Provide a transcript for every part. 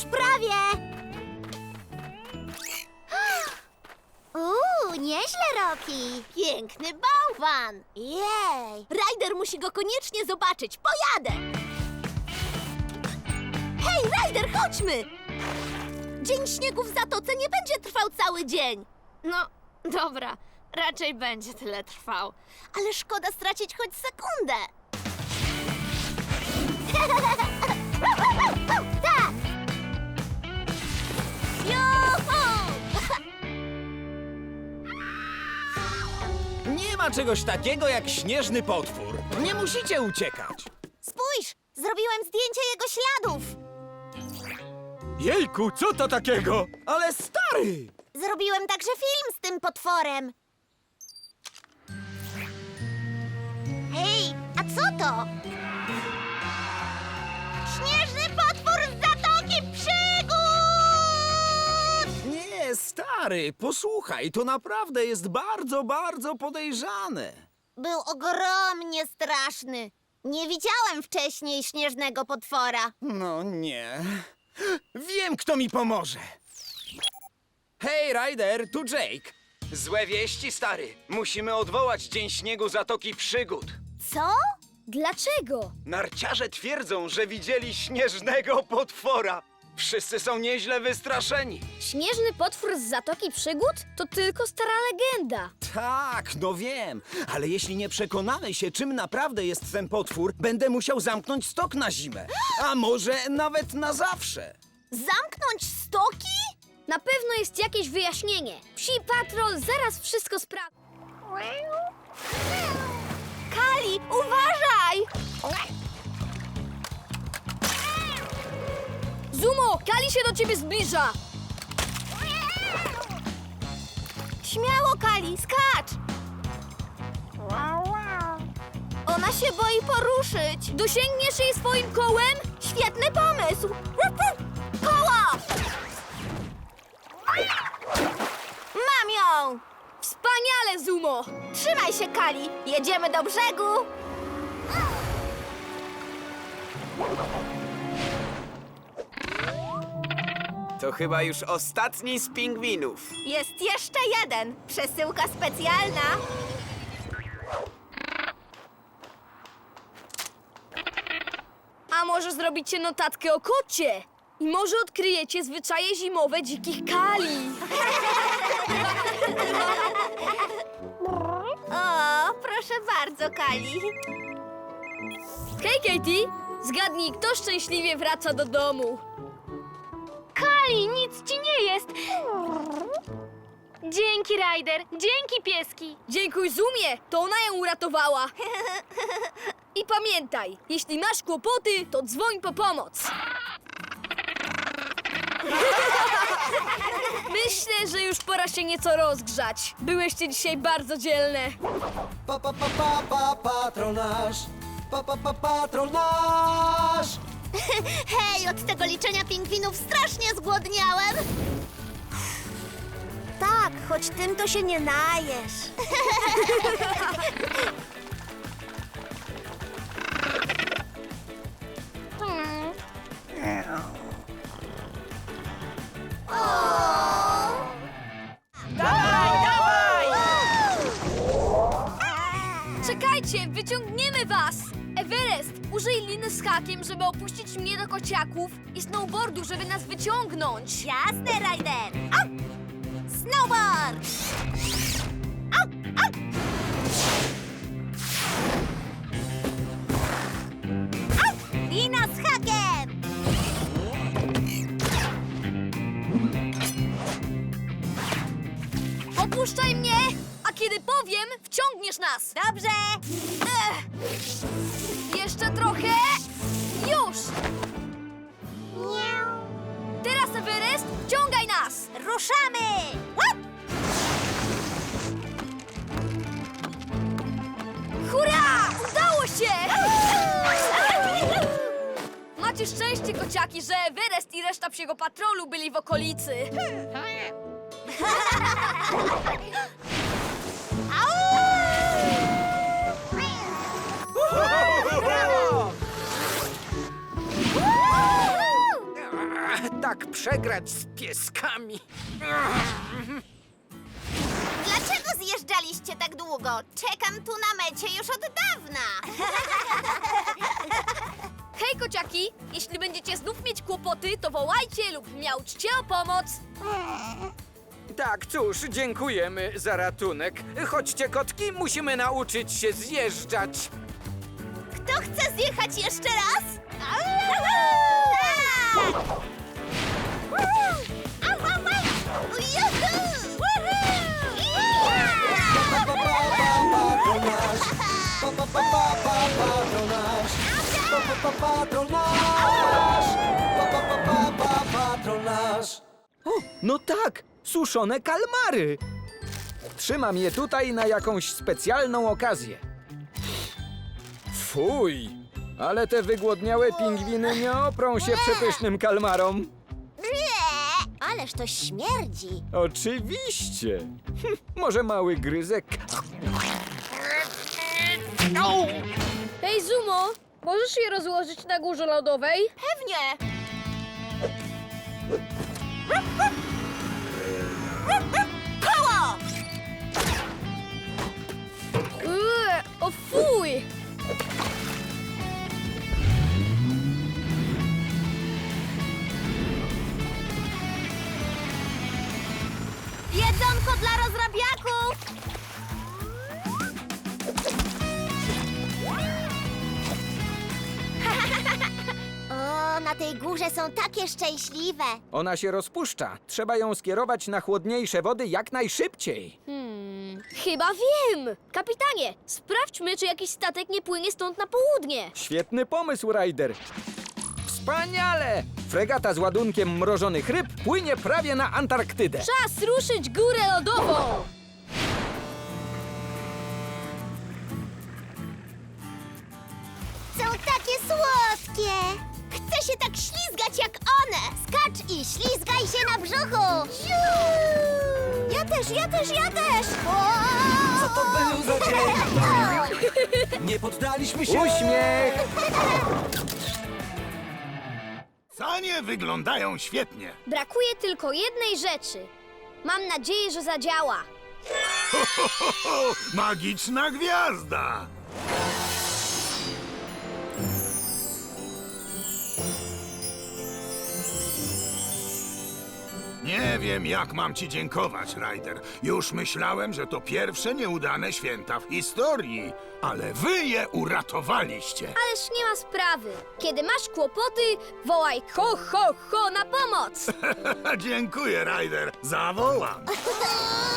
Już prawie! Uuu, nieźle, Roki. Piękny bałwan! Jej! Ryder musi go koniecznie zobaczyć. Pojadę! Hej, Ryder, chodźmy! Dzień śniegu w Zatoce nie będzie trwał cały dzień. No, dobra. Raczej będzie tyle trwał. Ale szkoda stracić choć sekundę. ma czegoś takiego jak śnieżny potwór. Nie musicie uciekać. Spójrz! Zrobiłem zdjęcie jego śladów! Jejku, co to takiego? Ale stary! Zrobiłem także film z tym potworem. Hej, a co to? Śnieżny stary, posłuchaj, to naprawdę jest bardzo, bardzo podejrzane. Był ogromnie straszny. Nie widziałem wcześniej śnieżnego potwora. No nie. Wiem, kto mi pomoże. Hej, Ryder, tu Jake. Złe wieści, stary. Musimy odwołać Dzień Śniegu Zatoki Przygód. Co? Dlaczego? Narciarze twierdzą, że widzieli śnieżnego potwora. Wszyscy są nieźle wystraszeni. Śnieżny potwór z Zatoki Przygód? To tylko stara legenda. Tak, no wiem, ale jeśli nie przekonamy się, czym naprawdę jest ten potwór, będę musiał zamknąć stok na zimę. A może nawet na zawsze. Zamknąć stoki? Na pewno jest jakieś wyjaśnienie. Psi patrol zaraz wszystko sprawdzi. Kali, uważaj! Zumo, Kali się do ciebie zbliża. Śmiało, Kali, skacz! Ona się boi poruszyć. Dosięgniesz jej swoim kołem? Świetny pomysł! Koło! Mam ją! Wspaniale, Zumo! Trzymaj się, Kali! Jedziemy do brzegu! To chyba już ostatni z pingwinów. Jest jeszcze jeden! Przesyłka specjalna! A może zrobicie notatkę o kocie? I może odkryjecie zwyczaje zimowe dzikich kali. O, proszę bardzo, Kali. Hej, Katie! Zgadnij, kto szczęśliwie wraca do domu. Kali, nic ci nie jest! Dzięki, Ryder! Dzięki, pieski! Dziękuj Zumie, to ona ją uratowała. I pamiętaj, jeśli masz kłopoty, to dzwoń po pomoc. Myślę, że już pora się nieco rozgrzać. Byłyście dzisiaj bardzo dzielne. Pa, pa, pa, pa, pa, patronaż. Pa, pa, pa, patronaż. Hej, od tego liczenia pingwinów strasznie zgłodniałem. Tak, choć tym to się nie najesz. Czekajcie, wyciągniemy was! Użyj liny z hakiem, żeby opuścić mnie do kociaków i snowboardu, żeby nas wyciągnąć. Jasne, Ryder. Snowboard! Lina z hakiem! Opuszczaj mnie, a kiedy powiem, wciągniesz nas. Dobrze! Ech. Ruszamy! Łap! Hurra! Udało się! Macie szczęście, kociaki, że Everest i reszta psiego patrolu byli w okolicy. Ta Jak przegrać z pieskami? Dlaczego zjeżdżaliście tak długo? Czekam tu na mecie już od dawna. Hej, kociaki! Jeśli będziecie znów mieć kłopoty, to wołajcie lub miałczcie o pomoc. Tak, cóż, dziękujemy za ratunek. Chodźcie, kotki, musimy nauczyć się zjeżdżać. Kto chce zjechać jeszcze raz? Tak! Patronaż. Pa, pa, pa, patronaż. Pa, pa, pa, pa, pa, patronaż. O, no tak, suszone kalmary. Trzymam je tutaj na jakąś specjalną okazję. Fuj, ale te wygłodniałe pingwiny nie oprą się przepysznym kalmarom. Ależ to śmierdzi. Oczywiście. Hm, może mały gryzek. Hej, Zumo! Możesz je rozłożyć na górze lodowej? Pewnie. Koło! Eee, o fuj! Jedzonko dla rozrabiaków! O, na tej górze są takie szczęśliwe. Ona się rozpuszcza. Trzeba ją skierować na chłodniejsze wody jak najszybciej. Chyba wiem! Kapitanie, sprawdźmy, czy jakiś statek nie płynie stąd na południe. Świetny pomysł, Ryder. Wspaniale! Fregata z ładunkiem mrożonych ryb płynie prawie na Antarktydę. Czas ruszyć górę lodową! Są takie słodkie. Chcę się tak ślizgać jak one. Skacz i ślizgaj się na brzuchu. Ja też, ja też, ja też. Co to był za dzień? Nie poddaliśmy się. Uśmiech! Wyglądają świetnie. Brakuje tylko jednej rzeczy. Mam nadzieję, że zadziała. O, magiczna gwiazda! Nie wiem, jak mam ci dziękować, Ryder. Już myślałem, że to pierwsze nieudane święta w historii, ale wy je uratowaliście. Ależ nie ma sprawy. Kiedy masz kłopoty, wołaj ho, ho, ho na pomoc. Dziękuję, Ryder. Zawołam.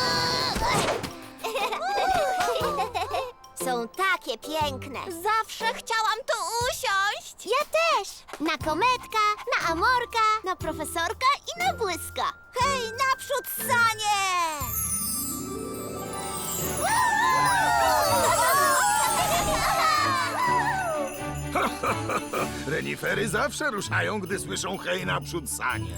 Są takie piękne. Zawsze chciałam tu usiąść. Ja też. Na kometka, na amorka, na profesorka i na błyska. Hej, naprzód sanie! Renifery zawsze ruszają, gdy słyszą hej naprzód sanie.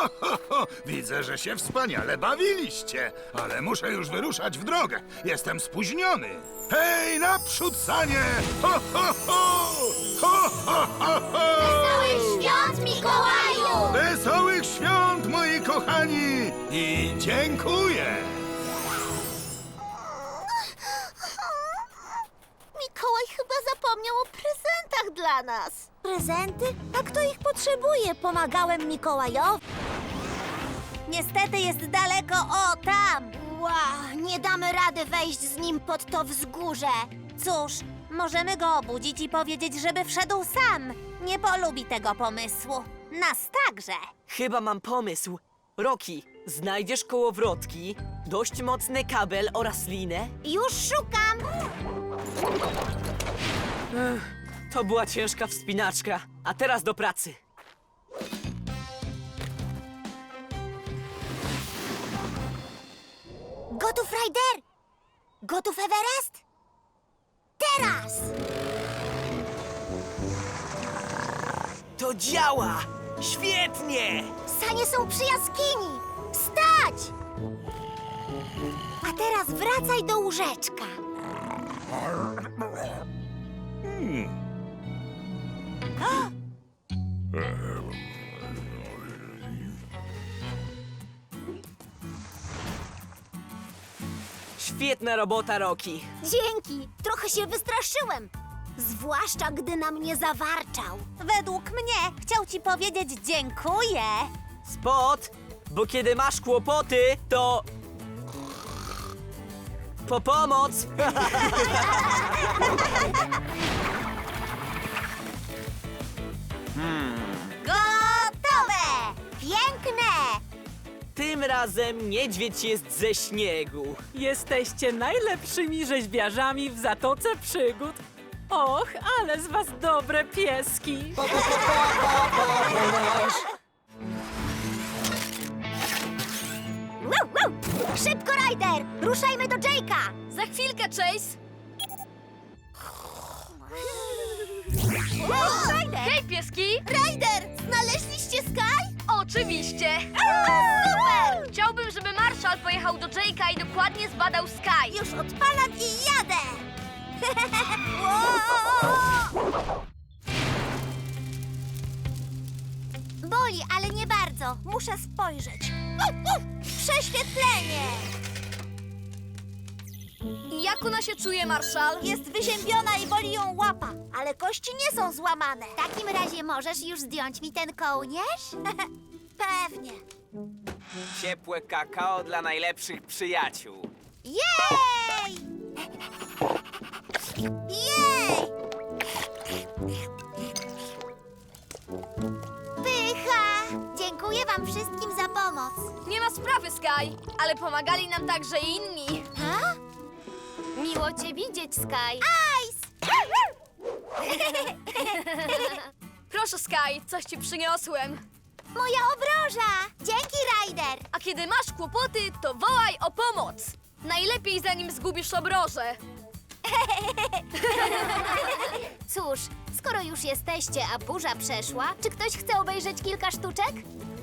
Ho, ho, ho! Widzę, że się wspaniale bawiliście, ale muszę już wyruszać w drogę. Jestem spóźniony. Hej, naprzód, sanie! Ho, ho, ho! Ho, ho, ho, ho! Świąt Mikołaju! Wesołych świąt, moi kochani! I dziękuję! Mikołaj chyba zapomniał o prezentach dla nas. Prezenty? A kto ich potrzebuje? Pomagałem Mikołajowi. Niestety jest daleko, o tam! Wow, nie damy rady wejść z nim pod to wzgórze. Cóż, możemy go obudzić i powiedzieć, żeby wszedł sam. Nie polubi tego pomysłu. Nas także. Chyba mam pomysł. Roki, znajdziesz kołowrotki, dość mocny kabel oraz linę? Już szukam! To była ciężka wspinaczka, a teraz do pracy. Gotów, Ryder? Gotów, Everest? Teraz! To działa! Świetnie! Sanie są przy jaskini! Wstać! A teraz wracaj do łóżeczka. Świetna robota, Roki. Dzięki! Trochę się wystraszyłem. Zwłaszcza, gdy na mnie zawarczał. Według mnie chciał ci powiedzieć dziękuję. Spot, bo kiedy masz kłopoty, to... Po pomoc! Gotowe! Piękne! Tym razem niedźwiedź jest ze śniegu. Jesteście najlepszymi rzeźbiarzami w Zatoce Przygód. Och, ale z was dobre pieski. Wow, wow! Szybko, Ryder! Ruszajmy do Jake'a! Za chwilkę, Chase! Wow, Ryder! Hej, pieski! Ryder! Znaleźliście Sky? Oczywiście! Super! Chciałbym, żeby Marshall pojechał do Jake'a i dokładnie zbadał Sky. Już odpalam i jadę! Boli, ale nie bardzo. Muszę spojrzeć. Prześwietlenie! Jak ona się czuje, Marshall? Jest wyziębiona i boli ją łapa, ale kości nie są złamane. W takim razie możesz już zdjąć mi ten kołnierz? Pewnie. Ciepłe kakao dla najlepszych przyjaciół. Jej! Jej! Pycha! Dziękuję wam wszystkim za pomoc. Nie ma sprawy, Sky, ale pomagali nam także inni. Ha? Miło cię widzieć, Sky. Ice! Proszę, Sky, coś ci przyniosłem. Moja obroża! Dzięki, Ryder! A kiedy masz kłopoty, to wołaj o pomoc. Najlepiej zanim zgubisz obrożę. Cóż, skoro już jesteście, a burza przeszła, czy ktoś chce obejrzeć kilka sztuczek?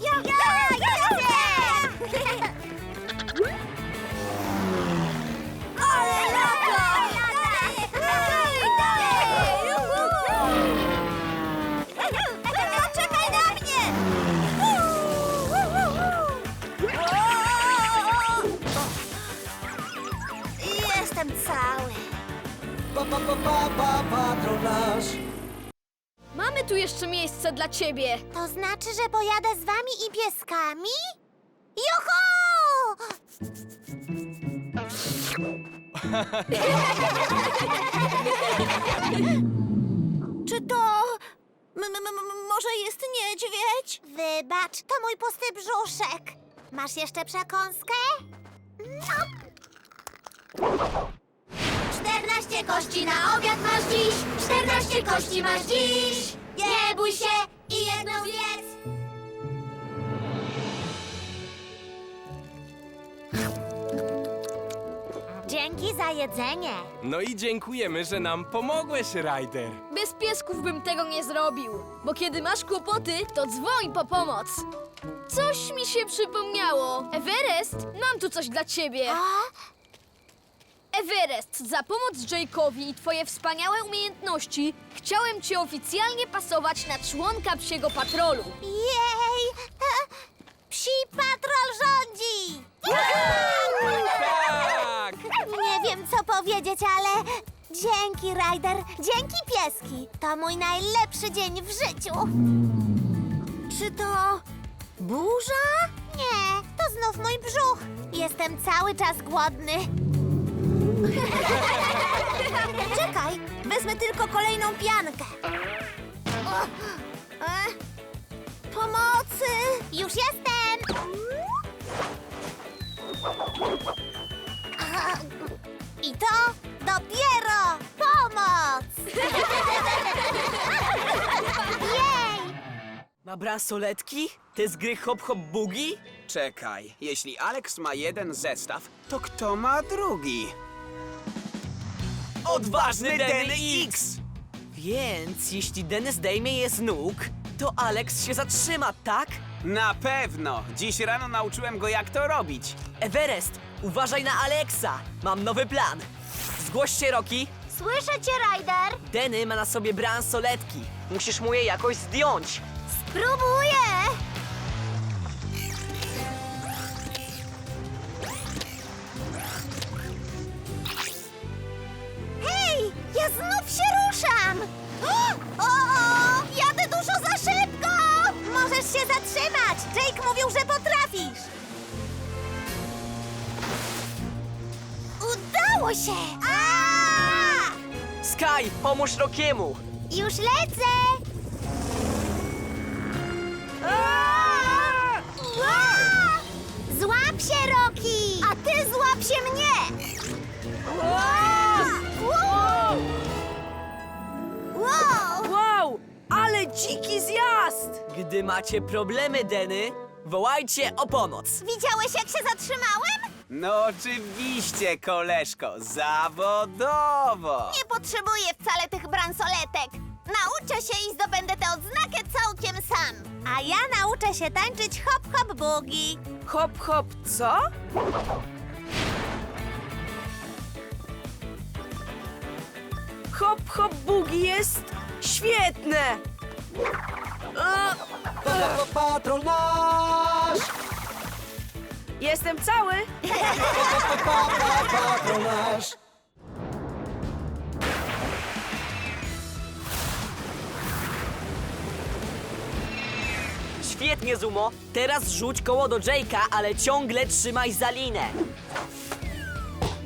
Ja, ja, ja chcę! Ale lata! Pa, pa, patronaż. Mamy tu jeszcze miejsce dla ciebie. To znaczy, że pojadę z wami i pieskami? Juhu! Czy to... M- m- m- może jest niedźwiedź? Wybacz, to mój pusty brzuszek. Masz jeszcze przekąskę? No. 14 kości na obiad masz dziś, 14 kości masz dziś. Nie bój się i jedną zjedz. Dzięki za jedzenie. No i dziękujemy, że nam pomogłeś, Ryder. Bez piesków bym tego nie zrobił, bo kiedy masz kłopoty, to dzwoń po pomoc. Coś mi się przypomniało. Everest, mam tu coś dla ciebie. A? Everest, za pomoc Jake'owi i twoje wspaniałe umiejętności chciałem cię oficjalnie pasować na członka psiego patrolu. Jej! Psi patrol rządzi! Tak! Nie wiem, co powiedzieć, ale dzięki, Ryder, dzięki pieski. To mój najlepszy dzień w życiu. Czy to burza? Nie, to znów mój brzuch. Jestem cały czas głodny. Czekaj, wezmę tylko kolejną piankę. O, e, Pomocy! Już jestem! I to dopiero pomoc! Jej! Ma bransoletki? Te z gry Hop Hop Boogie? Czekaj, jeśli Alex ma jeden zestaw, to kto ma drugi? Odważny Denny X! Więc jeśli Denny zdejmie je z nóg, to Alex się zatrzyma, tak? Na pewno! Dziś rano nauczyłem go, jak to robić. Everest, uważaj na Alexa! Mam nowy plan. Zgłoś się, Rocky. Słyszę cię, Ryder! Denny ma na sobie bransoletki. Musisz mu je jakoś zdjąć. Spróbuję! Znów się ruszam! O, o! Jadę dużo za szybko! Możesz się zatrzymać! Jake mówił, że potrafisz! Udało się! A! Sky, pomóż Rockiemu. Już lecę! Ła! Złap się, Roki! A ty złap się mnie! Wow! Ale dziki zjazd! Gdy macie problemy, Denny, wołajcie o pomoc. Widziałeś, jak się zatrzymałem? No oczywiście, koleżko, zawodowo! Nie potrzebuję wcale tych bransoletek. Nauczę się i zdobędę tę odznakę całkiem sam. A ja nauczę się tańczyć hop hop boogie. Hop, hop, co? Hop, hop, boogie jest świetne! Pa, pa, patrol nasz! Jestem cały! Pa, pa, pa, patrol nasz! Świetnie, Zumo! Teraz rzuć koło do Jake'a, ale ciągle trzymaj za linę.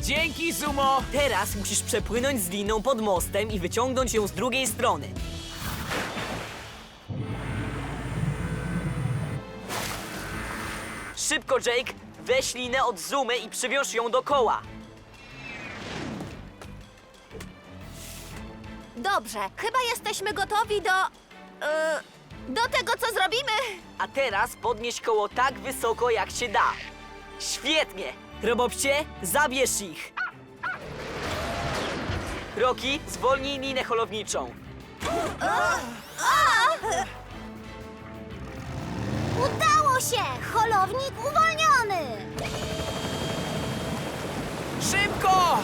Dzięki, Zumo! Teraz musisz przepłynąć z liną pod mostem i wyciągnąć ją z drugiej strony. Szybko, Jake! Weź linę od Zumy i przywiąż ją do koła. Dobrze, chyba jesteśmy gotowi do... e, do tego, co zrobimy. A teraz podnieś koło tak wysoko, jak się da. Świetnie! Robopcie, zabierz ich! Roki, zwolnij linę holowniczą. Udało się! Holownik uwolniony! Szybko!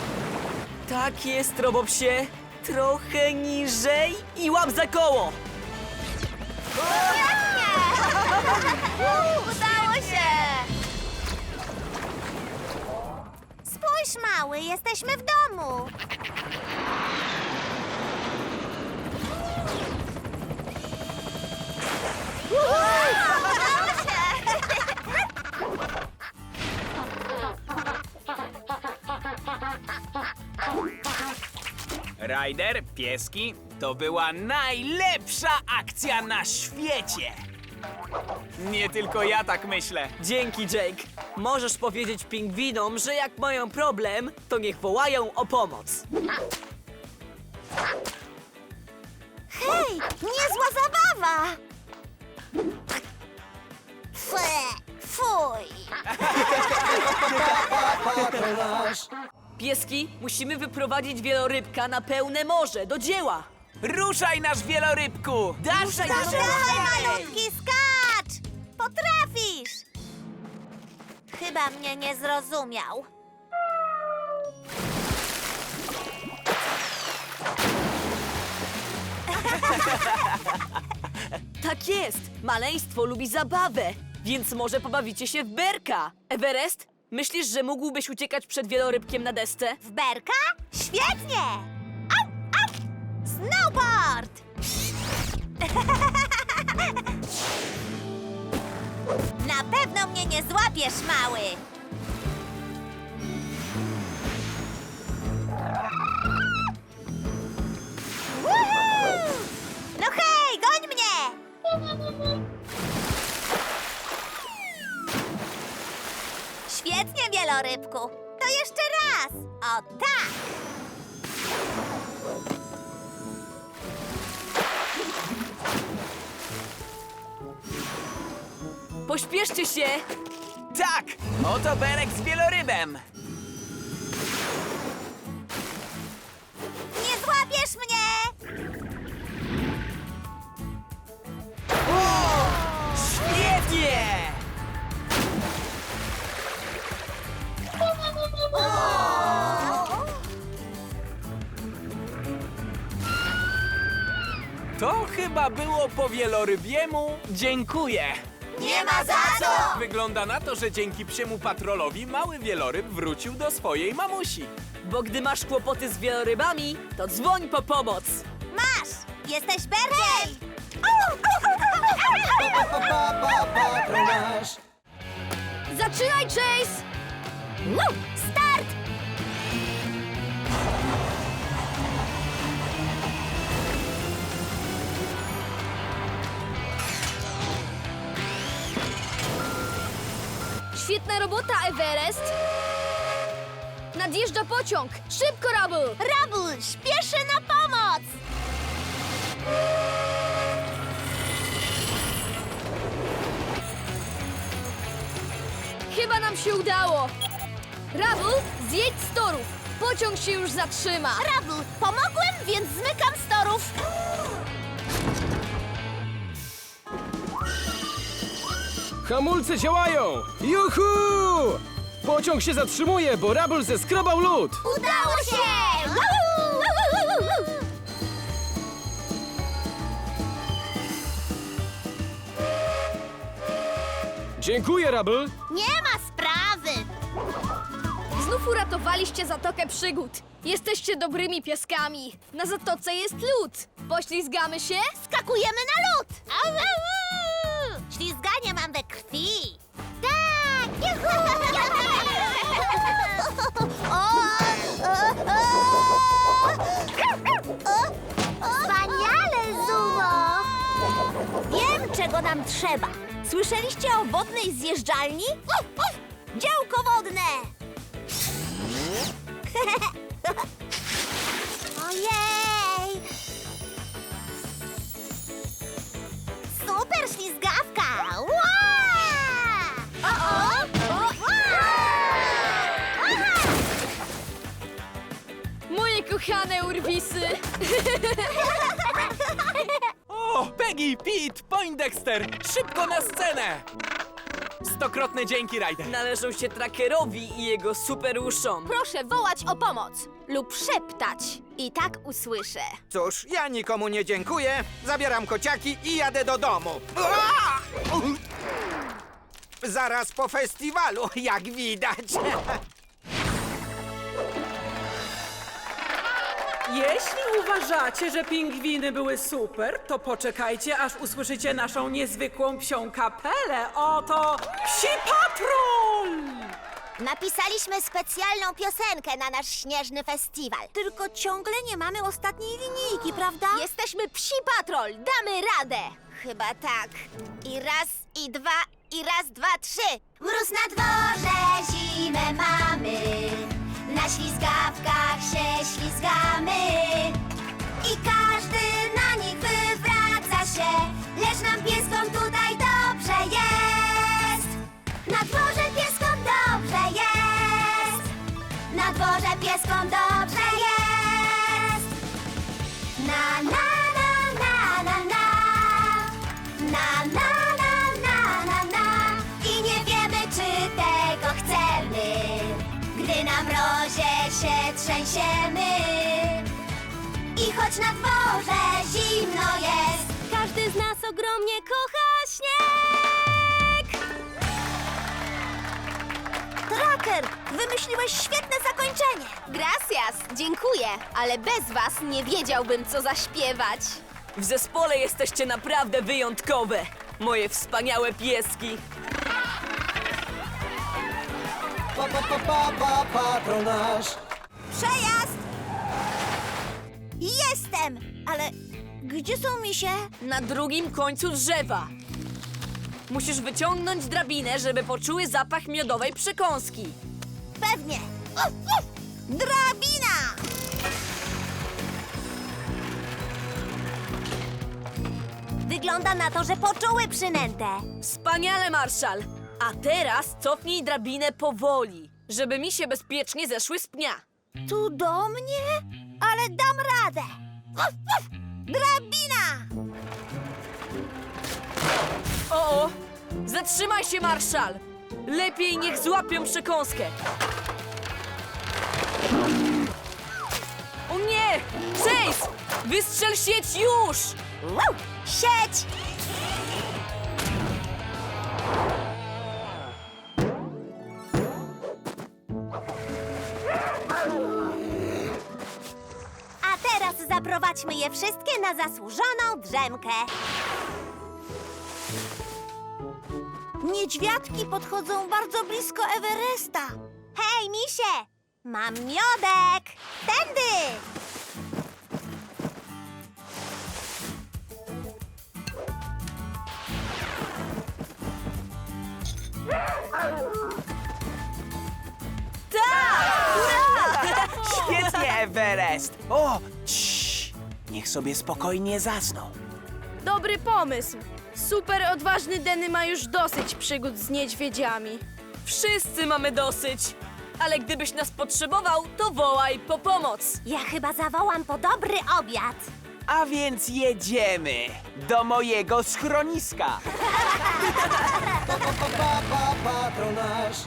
Tak jest, Robopsie. Trochę niżej i łap za koło. Udało się! Spójrz, mały, jesteśmy w domu. Udało Ryder, pieski, to była najlepsza akcja na świecie! Nie tylko ja tak myślę. Dzięki, Jake. Możesz powiedzieć pingwinom, że jak mają problem, to niech wołają o pomoc. Hej, niezła zabawa! Fe, fuj! Pieski, musimy wyprowadzić wielorybka na pełne morze. Do dzieła! Ruszaj nasz wielorybku! Dasz Dawaj, malutki, skacz! Potrafisz! Chyba mnie nie zrozumiał. Tak jest! Maleństwo lubi zabawę, więc może pobawicie się w berka. Everest, myślisz, że mógłbyś uciekać przed wielorybkiem na desce? W berka? Świetnie! Au, au! Snowboard! Na pewno mnie nie złapiesz, mały! Tak! Pośpieszcie się! Tak! Oto Berek z wielorybem! Po wielorybiemu. Dziękuję. Nie ma za co! Wygląda na to, że dzięki psiemu patrolowi mały wieloryb wrócił do swojej mamusi. Bo gdy masz kłopoty z wielorybami, to dzwoń po pomoc! Masz! Jesteś nasz. Zaczynaj, Chase! Woo! Świetna robota, Everest! Nadjeżdża pociąg! Szybko, Rubble! Rabul, śpieszy na pomoc! Chyba nam się udało! Rubble, zjedź z torów! Pociąg się już zatrzyma! Rabul, pomogłem, więc zmykam z torów. Hamulce działają! Juhu! Pociąg się zatrzymuje, bo Rabul zeskrobał lód! Udało się! Dziękuję, Rabul! Nie ma sprawy! Znów uratowaliście Zatokę Przygód! Jesteście dobrymi pieskami! Na Zatoce jest lód! Poślizgamy się? Skakujemy na lód! Au, au, au! Ślizganie mam we krwi! Tak! Juhu! Wspaniale, Zumo! Wiem, czego nam trzeba. Słyszeliście o wodnej zjeżdżalni? Działko wodne! Ojej! Urwisy! O, Peggy, Pete, Poindexter! Szybko na scenę! Stokrotne dzięki, Ryder. Należą się trackerowi i jego super uszom. Proszę wołać o pomoc lub szeptać. I tak usłyszę. Cóż, ja nikomu nie dziękuję, zabieram kociaki i jadę do domu. Ua! Zaraz po festiwalu, jak widać. Jeśli uważacie, że pingwiny były super, to poczekajcie, aż usłyszycie naszą niezwykłą psią kapelę. Oto Psi Patrol! Napisaliśmy specjalną piosenkę na nasz śnieżny festiwal. Tylko ciągle nie mamy ostatniej linijki, prawda? Jesteśmy psi patrol, damy radę. Chyba tak. I raz, i dwa, i raz, dwa, trzy. Mróz na dworze, zimę mamy. Na ślizgawkach się ślizgamy. I każdy na nich wywraca się. Lecz nam pieskom tutaj dobrze jest. Na dworze pieskom dobrze jest. Na dworze pieskom dobrze jest. Na mrozie się trzęsiemy. I choć na dworze zimno jest, każdy z nas ogromnie kocha śnieg. Tracker, wymyśliłeś świetne zakończenie. Gracias, dziękuję, ale bez was nie wiedziałbym, co zaśpiewać. W zespole jesteście naprawdę wyjątkowe. Moje wspaniałe pieski. Pa, pa, pa, pa, pa, patrol nasz. Przejazd! Jestem! Ale gdzie są misie? Na drugim końcu drzewa. Musisz wyciągnąć drabinę, żeby poczuły zapach miodowej przekąski. Pewnie. Uf, uf. Drabina! Wygląda na to, że poczuły przynętę. Wspaniale, Marszal! A teraz cofnij drabinę powoli, żeby mi się bezpiecznie zeszły z pnia. Tu do mnie? Ale dam radę. Uf, uf. Drabina! O, o! Zatrzymaj się, Marszal! Lepiej niech złapią przekąskę. O nie! Chase! Wystrzel sieć już! Sieć! Zaprowadźmy je wszystkie na zasłużoną drzemkę. Niedźwiadki podchodzą bardzo blisko Everesta. Hej, misie! Mam miodek! Tędy! Świetnie, Everest! O, niech sobie spokojnie zasną. Dobry pomysł. Super odważny Denny ma już dosyć przygód z niedźwiedziami. Wszyscy mamy dosyć. Ale gdybyś nas potrzebował, to wołaj po pomoc. Ja chyba zawołam po dobry obiad. A więc jedziemy do mojego schroniska. Pa, pa, pa, pa, pa, patronaż.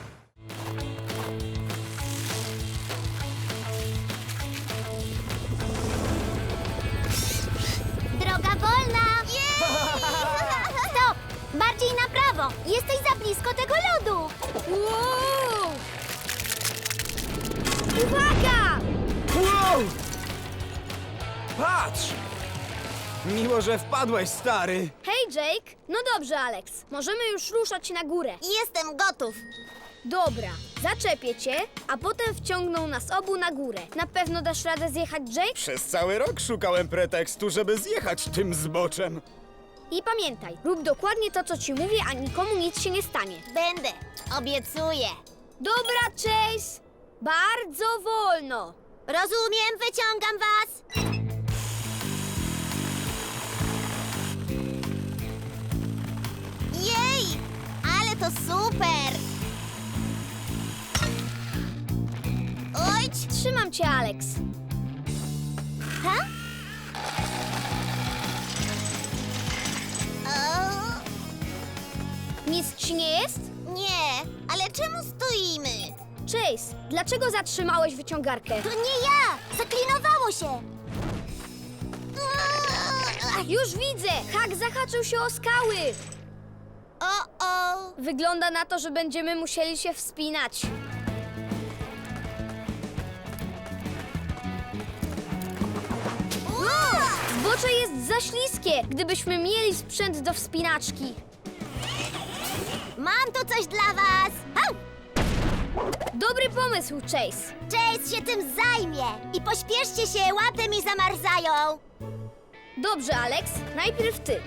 Wolna! Stop! Bardziej na prawo! Jesteś za blisko tego lodu! Wow! Uwaga! Wow! Patrz! Miło, że wpadłeś, stary. Hej, Jake. No dobrze, Alex. Możemy już ruszać na górę. Jestem gotów! Dobra, zaczepię cię, a potem wciągną nas obu na górę. Na pewno dasz radę zjechać, Jake? Przez cały rok szukałem pretekstu, żeby zjechać tym zboczem. I pamiętaj, rób dokładnie to, co ci mówię, a nikomu nic się nie stanie. Będę! Obiecuję! Dobra, Chase! Bardzo wolno! Rozumiem, wyciągam was! Jej! Ale to super! Oj! Trzymam cię, Alex. Ha? Nic ci nie jest? nie, ale czemu stoimy? Chase, dlaczego zatrzymałeś wyciągarkę? To nie ja! Zaklinowało się! Już widzę! Hak zahaczył się o skały! O, o! Wygląda na to, że będziemy musieli się wspinać. Zbocze jest za śliskie, gdybyśmy mieli sprzęt do wspinaczki. Mam tu coś dla was! Au! Dobry pomysł, Chase. Chase się tym zajmie! I pośpieszcie się, łapy mi zamarzają! Dobrze, Alex, najpierw ty.